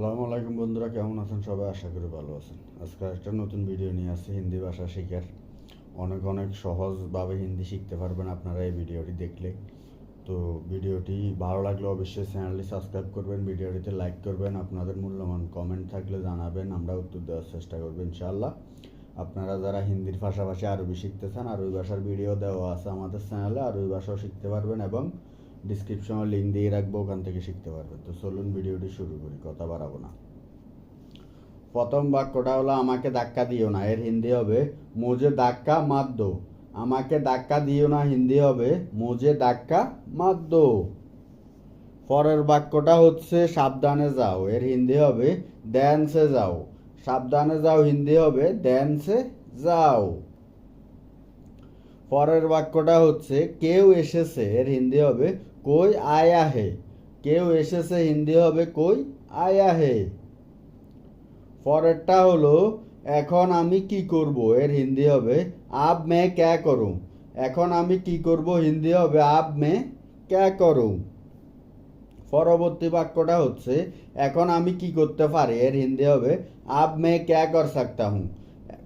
সালামু আলাইকুম বন্ধুরা, কেমন আছেন সবাই? আশা করি ভালো আছেন। আজকে একটা নতুন ভিডিও নিয়ে আসছি, হিন্দি ভাষা শেখার। অনেক অনেক সহজভাবে হিন্দি শিখতে পারবেন আপনারা এই ভিডিওটি দেখলে। তো ভিডিওটি ভালো লাগলে অবশ্যই চ্যানেলটি সাবস্ক্রাইব করবেন, ভিডিওটিতে লাইক করবেন, আপনাদের মূল্যবান কমেন্ট থাকলে জানাবেন, আমরা উত্তর দেওয়ার চেষ্টা করব ইনশাআল্লাহ। আপনারা যারা হিন্দির পাশাপাশি আরবি শিখতে চান, আরবি ভাষার ভিডিও দেওয়া আছে আমাদের চ্যানেলে, আরবি ভাষাও শিখতে পারবেন এবং ডিসক্রিপশনে লিঙ্ক দিয়ে রাখব, ওখান থেকে শিখতে পারবে। তো চলুন ভিডিওটি শুরু করি, কথা বাড়াবো না। প্রথম বাক্যটা হলো, আমাকে ধাক্কা দিও না। এর হিন্দি হবে, মোজে ধাক্কা মাত দো। আমাকে ধাক্কা দিও না হিন্দি হবে, মোজে ধাক্কা মাত দো। পরের বাক্যটা হচ্ছে, সাবধানে যাও। এর হিন্দি হবে, ড্যান্সে যাও। সাবধানে যাও হিন্দি হবে, ড্যান্সে যাও। পরের বাক্যটা হচ্ছে, কেউ এসেছে। এর হিন্দি হবে কই আয়া হে কেউ এসেছে হিন্দি হবে কই আয়া হে পরেরটা হলো এখন আমি কি করব এর হিন্দি হবে আব মে ক্যা করুম এখন আমি কি করব হিন্দি হবে আব মে ক্যা করুম পরবর্তী বাক্যটা হচ্ছে, এখন আমি কি করতে পারি? এর হিন্দি হবে আব মে ক্যা কর সাকতা হুম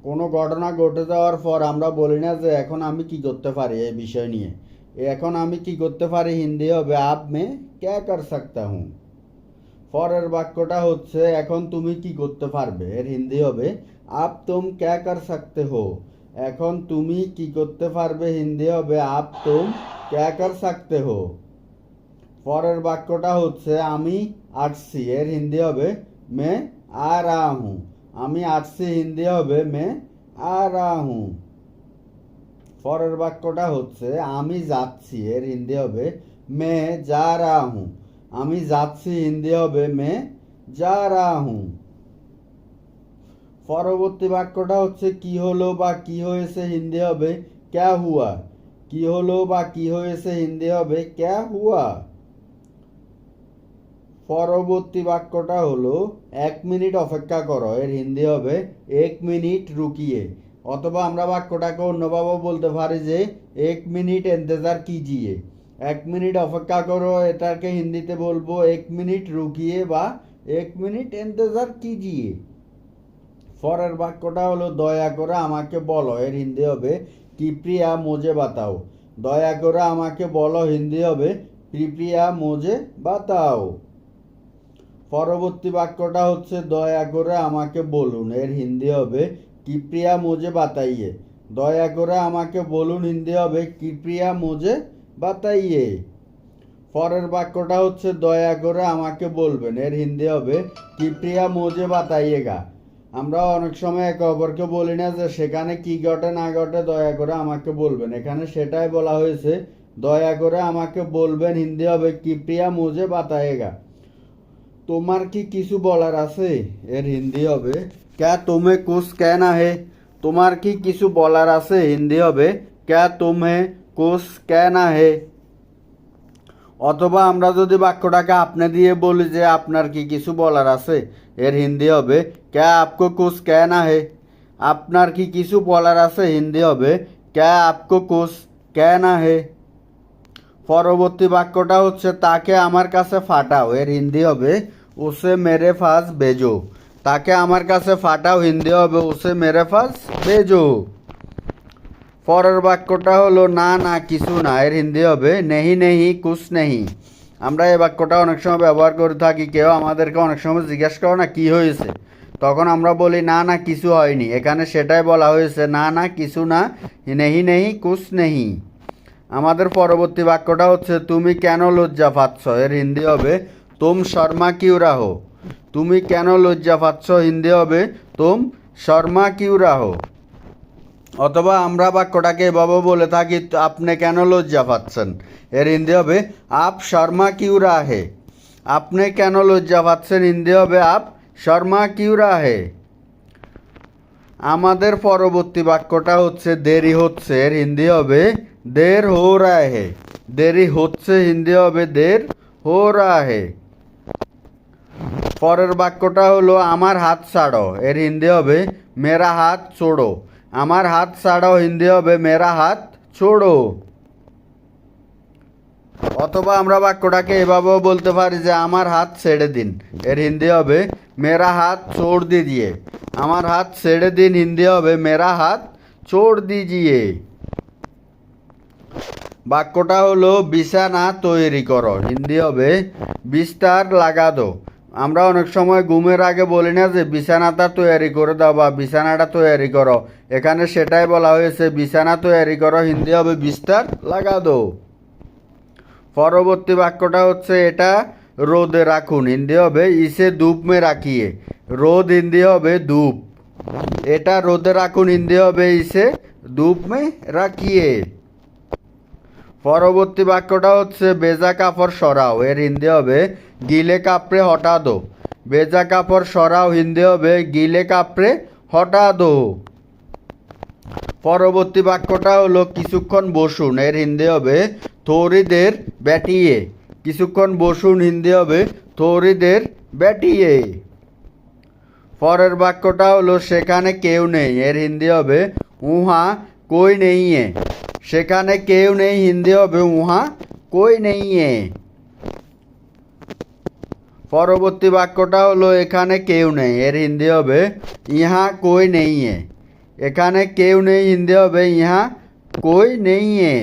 কোনো ঘটনা ঘটে যাওয়ার পর আমরা বলি না যে, এখন আমি কি করতে পারি? এই বিষয় নিয়ে। এখন আমি কি করতে পারি? হিন্দি হবে আপ মে ক্যা কর সাকতা হুম। পরের বাক্যটা হচ্ছে, এখন তুমি কি করতে পারবে? এর হিন্দি হবে, আপ তুম ক্যা কর সকতে হো। এখন তুমি কি করতে পারবে? হিন্দি হবে, আপ তুম ক্যা কর সকতে হো। পরের বাক্যটা হচ্ছে, আমি আসছি এর হিন্দি হবে, মে আ রা আমি আসছি হিন্দি হবে, মে আ রা পরের বাক্যটা হচ্ছে, আমি যাচ্ছি, এর হিন্দি হবে, মে যা রা হুঁ আমি যাচ্ছি, হিন্দি হবে, মে যা রা হুঁ পরবর্তী বাক্যটা হচ্ছে, কি হলো বা কি হয়েছে, হিন্দি হবে, ক্যা হুয়া? কি হলো বা কি হয়েছে, হিন্দি হবে, ক্যা হুয়া? পরবর্তী বাক্যটা হলো, এক মিনিট অপেক্ষা করো, এর হিন্দি হবে, এক মিনিট রুকিয়ে। অথবা আমরা বাক্যটাকে অন্যভাবে বলতে পারি যে, এক মিনিট এন্তেজার কিজিয়ে এক মিনিট অপেক্ষা করো, এটাকে হিন্দিতে বলব, এক মিনিট রুকিয়ে বা এক মিনিট এন্তেজার কিজিয়ে পরের বাক্যটা হলো, দয়া করে আমাকে বলো। এর হিন্দি হবে কৃপ্রিয়া মোজে বাতাও। দয়া করে আমাকে বলো। হিন্দি হবে কৃপ্রিয়া মোজে বাতাও। পরবর্তী বাক্যটা হচ্ছে, দয়া করে আমাকে বলুন। এর হিন্দি হবে কৃপ্রিয়া মোজে বাতাইয়ে। দয়া করে আমাকে বলুন, হিন্দি হবে কৃপ্রিয়া মোজে বাতাইয়ে। পরের বাক্যটা হচ্ছে, দয়া করে আমাকে বলবেন। এর হিন্দি হবে, কৃপ্রিয়া মোজে বাতাইয়েগা আমরা অনেক সময় একে অপরকে বলি না যে সেখানে কি ঘটে, না ঘটে, দয়া করে আমাকে বলবেন। এখানে সেটাই বলা হয়েছে, দয়া করে আমাকে বলবেন, হিন্দি হবে, কৃপ্রিয়া মোজে বাতায়েগা তোমার কি কিছু বলার আছে? এর হিন্দি হবে ক্যা তুমি কুছ কেনা হে? তোমার কি কিছু বলার আছে হিন্দি হবে? ক্যা তুমি কুছ কেনা হে? অথবা আমরা যদি বাক্যটাকে আপনি দিয়ে বলি যে আপনার কি কিছু বলার আছে, এর হিন্দি হবে, ক্যা আপকো কুছ কেনা হে? আপনার কি কিছু বলার আছে হিন্দি হবে, ক্যা আপকো কুছ কেনা হে? পরবর্তী বাক্যটা হচ্ছে, তাকে আমার কাছে ফাটাও, এর হিন্দি হবে, উসে মেরে ফাস বেজো। তাকে আমার কাছে ফাটাও, হিন্দি হবে, উসে মেরে ফাস, বেজো। পরের বাক্যটা হলো, না না, কিছু না, এর হিন্দি হবে, নেহি নেহি কুছ নেহি। আমরা এই বাক্যটা অনেক সময় ব্যবহার করে থাকি, কেউ আমাদেরকে অনেক সময় জিজ্ঞাসা করে না, কি হয়েছে? তখন আমরা বলি, না না, কিছু হয়নি। এখানে সেটাই বলা হয়েছে, না না, কিছু না, নেহি নেহি, কুস, নেহি। আমাদের পরবর্তী বাক্যটা হচ্ছে, তুমি কেন লজ্জা পাচ্ছ? এর হিন্দি হবে, তুম শর্মা কিউ রাহো? তুমি কেন লজ্জা পাচ্ছ? হিন্দি হবে, তুম শর্মা কিউ রাহো? অথবা আমরা বাক্যটাকে এভাবে বলে থাকি, আপনি কেন লজ্জা পাচ্ছেন? এর হিন্দি হবে, আপ শর্মা কিউ রাহে। আপনি কেন লজ্জা পাচ্ছেন? হিন্দি হবে, আপ শর্মা কিউ রাহে। আমাদের পরবর্তী বাক্যটা হচ্ছে, দেরি হচ্ছে। এর হিন্দি হবে, দের হো রাহে। দেরি হচ্ছে, হিন্দি হবে, দের হো রাহে। পরের বাক্যটা হলো, আমার হাত ছাড়ো। এর হিন্দি হবে, মেরা হাত ছোড়ো। আমার হাত ছাড়ো হিন্দি হবে, মেরা হাত ছোড়ো। অথবা আমরা বাক্যটাকে এভাবেও বলতে পারি যে, আমার হাত ছেড়ে দিন। এর হিন্দি হবে, মেরা হাত ছোড় দিজিয়ে আমার হাত ছেড়ে দিন হিন্দি হবে, মেরা হাত ছোড় দিজিয়ে বাক্যটা হলো, বিছানা তৈরি করো। হিন্দি হবে, বিস্তার লাগা দো আমরা অনেক সময় ঘুমের আগে বলি না যে, বিছানাটা তৈরি করে দাও বা বিছানাটা তৈরি করো। এখানে সেটাই বলা হয়েছে, বিছানা তৈরি করো, হিন্দি হবে বিস্তার লাগা দো। পরবর্তী বাক্যটা হচ্ছে এটা, রোদে রাখুন। হিন্দি হবে, ইসে ধূপ মে রাখিয়ে। রোদ হিন্দি হবে, ধূপ। এটা, রোদে রাখুন, হিন্দি হবে, ইসে ধূপ মে রাখিয়ে। পরবর্তী বাক্যটা হচ্ছে, বেজা কাপড় সরাও। এর হিন্দি হবে গিলে কাপড়ে হটা দো বেজা কাপড় সরাও হিন্দি হবে, গিলে কাপড়ে হটা দো পরবর্তী বাক্যটা হলো, কিছুক্ষণ বসুন। এর হিন্দি হবে, থরিদের ব্যাটিয়ে। কিছুক্ষণ বসুন, হিন্দি হবে, থরিদের ব্যাটিয়ে। পরের বাক্যটা হলো, সেখানে কেউ নেই। এর হিন্দি হবে, উহা কই নেই সেখানে কেউ নেই, হিন্দি হবে, উহা কই নেই পরবর্তী বাক্যটা হলো, এখানে কেউ নেই, এর হিন্দি হবে, ইহা কই নেই এ এখানে কেউ নেই, হিন্দি হবে, ইহা কই নেই এ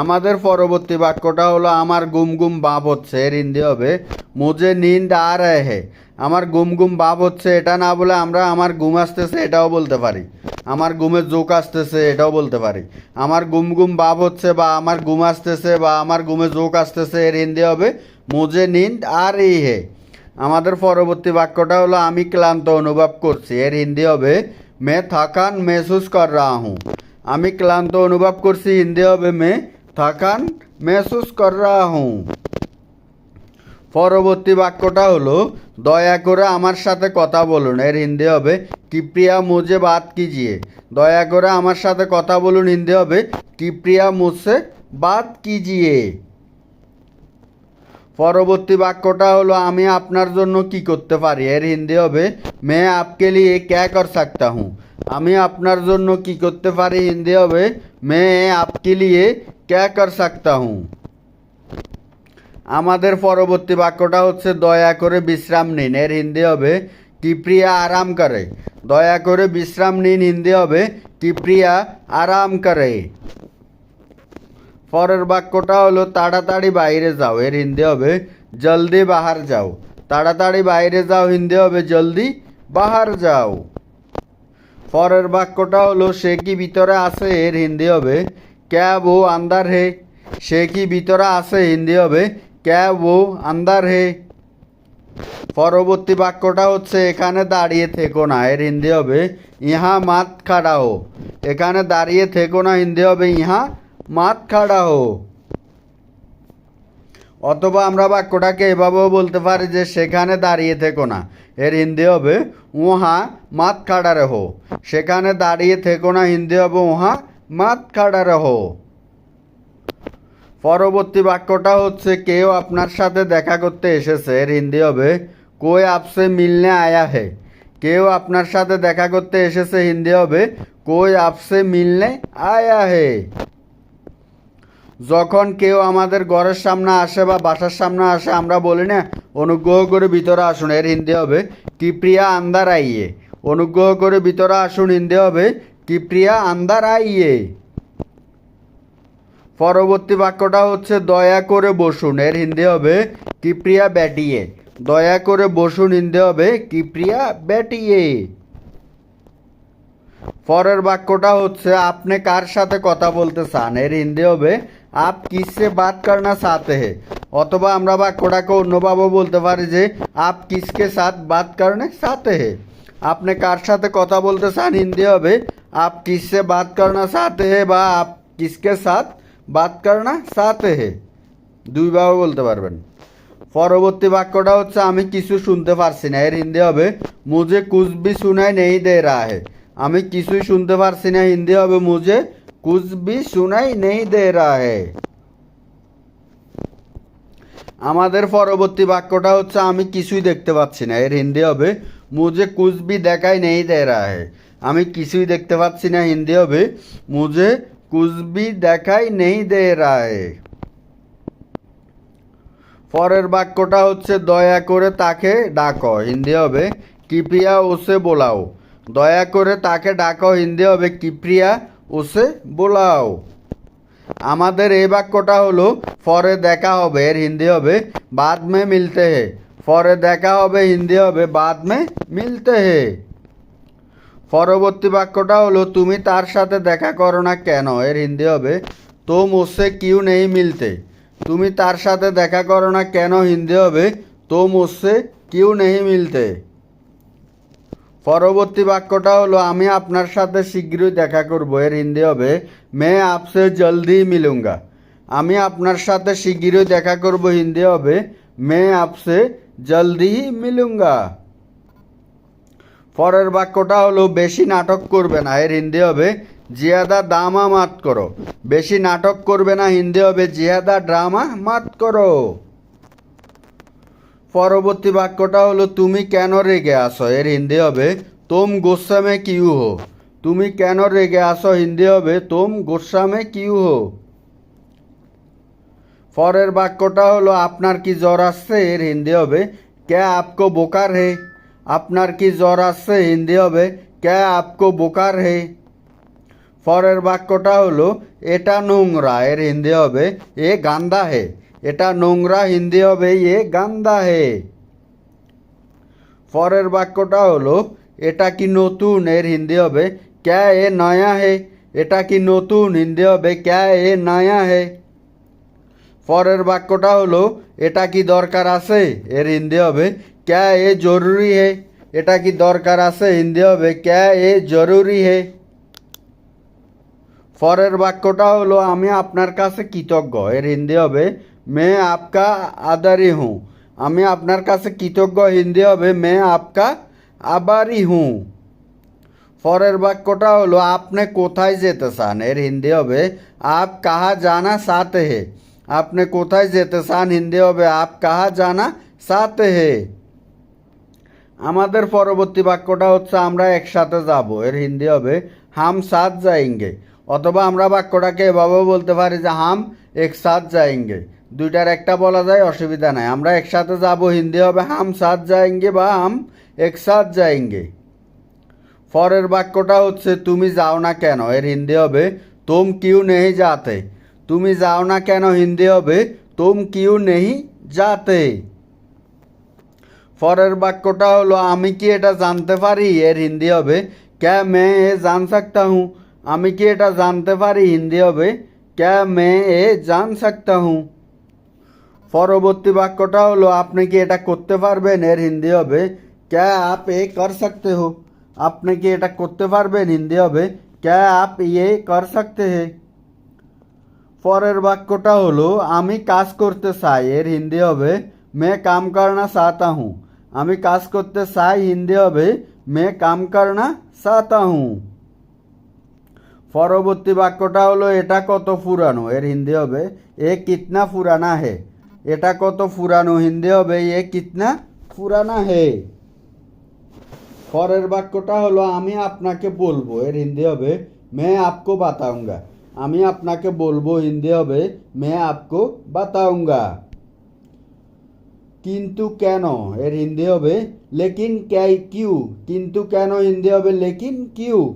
আমাদের পরবর্তী বাক্যটা হলো, আমার গুম গুম বাপ হচ্ছে, এর হিন্দি হবে, মুঝে নিন্দ আ রহে হে। আমার গুম গুম বাপ হচ্ছে, এটা না বলে আমরা আমার গুম আসতেছে, এটাও বলতে পারি। আমার ঘুমের জোক আসতেছে, এটাও বলতে পারি। আমার গুম গুম বাপ হচ্ছে বা আমার গুম আসতেছে বা আমার ঘুমে জোক আসতেছে, এর হিন্দি হবে মুঝে নিন্দ আর এই হে। আমাদের পরবর্তী বাক্যটা হলো, আমি ক্লান্ত অনুভব করছি। এর হিন্দি হবে, মে থাকান মেহসুস কর রাহা। হুঁ আমি ক্লান্ত অনুভব করছি, হিন্দি হবে, মে থাকান মেহসুস কর রাহা। হুঁ পরবর্তী বাক্যটা হলো, দয়া করে আমার সাথে কথা বলুন। এর হিন্দি হবে, কিপ্রিয়া মুঝে বাত কিজিয়ে। দয়া করে আমার সাথে কথা বলুন, হিন্দি হবে, কিপ্রিয়া মুঝসে বাত কিজিয়ে। পরবর্তী বাক্যটা হলো, আমি আপনার জন্য কি করতে পারি? এর হিন্দি হবে, মে আপকে লিয়ে ক্যা কর সাকতা হুঁ? আমি আপনার জন্য কি করতে পারি? হিন্দি হবে, মে আপকে লিয়ে ক্যা কর সাকতা হুঁ। আমাদের পরবর্তী বাক্যটা হচ্ছে, দয়া করে বিশ্রাম নিন। এর হিন্দি হবে, কিপ্রিয়া আরাম করে। দয়া করে বিশ্রাম নিন হিন্দি হবে, কিপ্রিয়া আরাম করে। পরের বাক্যটা হলো, তাড়াতাড়ি বাইরে যাও। এর হিন্দি হবে, জলদি বাহার যাও। তাড়াতাড়ি বাইরে যাও হিন্দি হবে, জলদি বাহার যাও। পরের বাক্যটা হলো, সে কি ভিতরে আছে? এর হিন্দি হবে ক্যাব ও আন্দার হে? সে কি ভিতরে আছে? হিন্দি হবে ক্যাব ও আন্দার হে। পরবর্তী বাক্যটা হচ্ছে, এখানে দাঁড়িয়ে থেকো না, এর হিন্দি হবে, ইহা মাত খাড়া হো। এখানে দাঁড়িয়ে থেকো না, হিন্দি হবে, ইহা মাত খাড়া হো। অথবা আমরা বাক্যটাকে এভাবেও বলতে পারি যে, সেখানে দাঁড়িয়ে থেকো না, এর হিন্দি হবে, উহা মাত খাড়া রহো সেখানে দাঁড়িয়ে থেকো না, হিন্দি হবে, উহা মাত খাড়া রহো পরবর্তী বাক্যটা হচ্ছে, কেউ আপনার সাথে দেখা করতে এসেছে এর হিন্দি হবে। কই আপসে মিলনে আয়া হে? কেউ আপনার সাথে দেখা করতে এসেছে, হিন্দি হবে। কই আপসে মিলনে আয়া হে? যখন কেউ আমাদের ঘরের সামনে আসে বা বাসার সামনে আসে, আমরা বলি না, অনুগ্রহ করে ভিতরে আসুন, এর হিন্দি হবে, কিপ্রিয়া আন্দার আইয়ে। অনুগ্রহ করে ভিতরে আসুন, হিন্দি হবে, কিপ্রিয়া আন্দার আইয়ে। পরবর্তী বাক্যটা হচ্ছে, দয়া করে বসুন। এর হিন্দি হবে, কিপ্রিয়া ব্যাটিয়ে। দয়া করে বসুন হিন্দি হবে, কিপ্রিয়া ব্যাটিয়ে। পরের বাক্যটা হচ্ছে, আপনি কার সাথে কথা বলতে চান? এর হিন্দি হবে, আপ কিসে বাত করনা চাতে হে অথবা আমরা বাক্যটাকে অন্যভাবে বলতে পারি যে, আপ কিসকে সাথ বাত করনে চাতে হে আপনি কার সাথে কথা বলতে চান? হিন্দি হবে, আপ কিসে বাত করনা চাতে হে বা আপ কিসকে সাথ বাত করনা সাথে হে। দুইভাবে বলতে পারবেন। পরবর্তী বাক্যটা হচ্ছে, আমি কিছু শুনতে পারছি না। এর হিন্দি হবে, মুঝে কুছ ভি শুনাই নেই দে রা হে। আমি কিছুই শুনতে পারছি না, হিন্দি হবে, মুঝে ভি শুনাই নেই দে রা হে। আমাদের পরবর্তী বাক্যটা হচ্ছে, আমি কিছুই দেখতে পাচ্ছি না। এর হিন্দি হবে, মুঝে ভি দেখাই নেই দে রা হে। আমি কিছুই দেখতে পাচ্ছি না, হিন্দি হবে, মুঝে কুছ ভি দেখাই নেই দে রা হে পরের বাক্যটা হচ্ছে, দয়া করে তাকে ডাকো, হিন্দি হবে, কিপ্রিয়া ওসে বোলাও। দয়া করে তাকে ডাকো, হিন্দি হবে, কিপ্রিয়া ওসে বোলাও। আমাদের এই বাক্যটা হলো, পরে দেখা হবে, এর হিন্দি হবে বাদ মে মিলতে হে। পরে দেখা হবে, হিন্দি হবে বাদ মে মিলতে হে। পরবর্তী বাক্যটা হলো, তুমি তার সাথে দেখা করো না কেন এর হিন্দি হবে তো মুসে কিউ নেই মিলতে তুমি তার সাথে দেখা করো না কেন হিন্দি হবে তো মুসে কিউ নেই মিলতে পরবর্তী বাক্যটা হলো, আমি আপনার সাথে শীঘ্রই দেখা করব এর হিন্দি হবে, মে আপসে জলদি মিলুঙ্গা আমি আপনার সাথে শীঘ্রই দেখা করব হিন্দি হবে, মে আপসে জলদি মিলুঙ্গা? পরের বাক্যটা হলো, বেশি নাটক করবে না, এর হিন্দি হবে, জিয়াদা দামা মাত করো। বেশি নাটক করবে না, হিন্দি হবে, জিয়াদা ড্রামা মাত করো। পরবর্তী বাক্যটা হলো, তুমি কেন রেগে আসো এর হিন্দি হবে, তোম গোস্বামে কিউ হো? তুমি কেন রেগে আসো হিন্দি হবে, তোম গোস্বামে কিউ হো? পরের বাক্যটা হলো, আপনার কি জ্বর আসছে? এর হিন্দি হবে কে আপকো বোকার হে? আপনার কি জ্বর আসছে? হিন্দি হবে কে আপকো বোকার হে? পরের বাক্যটা হলো, এটা নোংরা। এর হিন্দি হবে, এ গান্দা হে। এটা নোংরা, হিন্দি হবে, এ গান্দা হে। পরের বাক্যটা হলো, এটা কি নতুন? এর হিন্দি হবে, ক্যা এ নয়া হে? এটা কি নতুন? হিন্দি হবে, ক্যা এ নয়া হে? পরের বাক্যটা হলো, এটা কি দরকার আছে? এর হিন্দি হবে, ক্যা এ জরুরি হে? এটা কি দরকার আছে? হিন্দি হবে, ক্যা এ জরুরি হে? পরের বাক্যটা হলো, আমি আপনার কাছে কৃতজ্ঞ। এর হিন্দি হবে, মে আপকা আদারি হুঁ। আমি আপনার কাছে কৃতজ্ঞ, হিন্দি হবে, মে আপকা আবারি হুঁ। পরের বাক্যটা হলো, আপনি কোথায় যেতে চান? এর হিন্দি হবে, আপ কাহা জানা সাথে হে? আপনি কোথায় যেতে চান হিন্দি হবে, আপ কাহা জানা সাথে হে। আমাদের পরবর্তী বাক্যটা হচ্ছে, আমরা একসাথে যাব। এর হিন্দি হবে, হাম সাথ যাইঙ্গে অথবা আমরা বাক্যটাকে এভাবেও বলতে পারি যে, হাম এক সাথ যাইঙ্গে দুইটার একটা বলা যায়, অসুবিধা নাই। আমরা একসাথে যাব, হিন্দি হবে, হাম সাথ যাইঙ্গে বা হাম এক সাথ যাইঙ্গে পরের বাক্যটা হচ্ছে, তুমি যাও না কেন? এর হিন্দি হবে, তুম কিউ নেই যাতে? তুমি যাও না কেন হিন্দি হবে? তুম কিউ নেই যাতে? পরের বাক্যটা হলো, আমি কি এটা জানতে পারি এর হিন্দি হবে? ক্যা মে এ জান সকতা হুঁ? আমি কি এটা জানতে পারি হিন্দি হবে? ক্যা মে এ জান সকতা হুঁ? পরবর্তী বাক্যটা হলো, আপনি কি এটা করতে পারবেন এর হিন্দি হবে? ক্যা আপ এ কর সকতে হো? আপনি কি এটা করতে পারবেন হিন্দি হবে? ক্যা আপ ইয়ে কর সকতে হে? পরের বাক্যটা হলো, আমি কাজ করতে চাই। এর হিন্দি হবে, মে কাম করনা চাহতা হুঁ। আমি কাজ করতে চাই, হিন্দি হবে, মে কাম করনা চাহতা হুঁ। পরবর্তী বাক্যটা হলো, এটা কত পুরানো? এর হিন্দি হবে, এ কিতনা পুরানা হে। এটা কত পুরানো? হিন্দি হবে, এ কিতনা পুরানা হে। পরের বাক্যটা হলো, আমি আপনাকে বলব। এর হিন্দি হবে, মে আপকো বাতাউঙ্গা। আমি আপনাকে বলব হিন্দি হবে, মে আপকো বাতাউঙ্গা। কিন্তু কেন এর হিন্দি হবে? লেকিন ক্যাই কিউ। কিন্তু কেন হিন্দি হবে? লেকিন কিউ।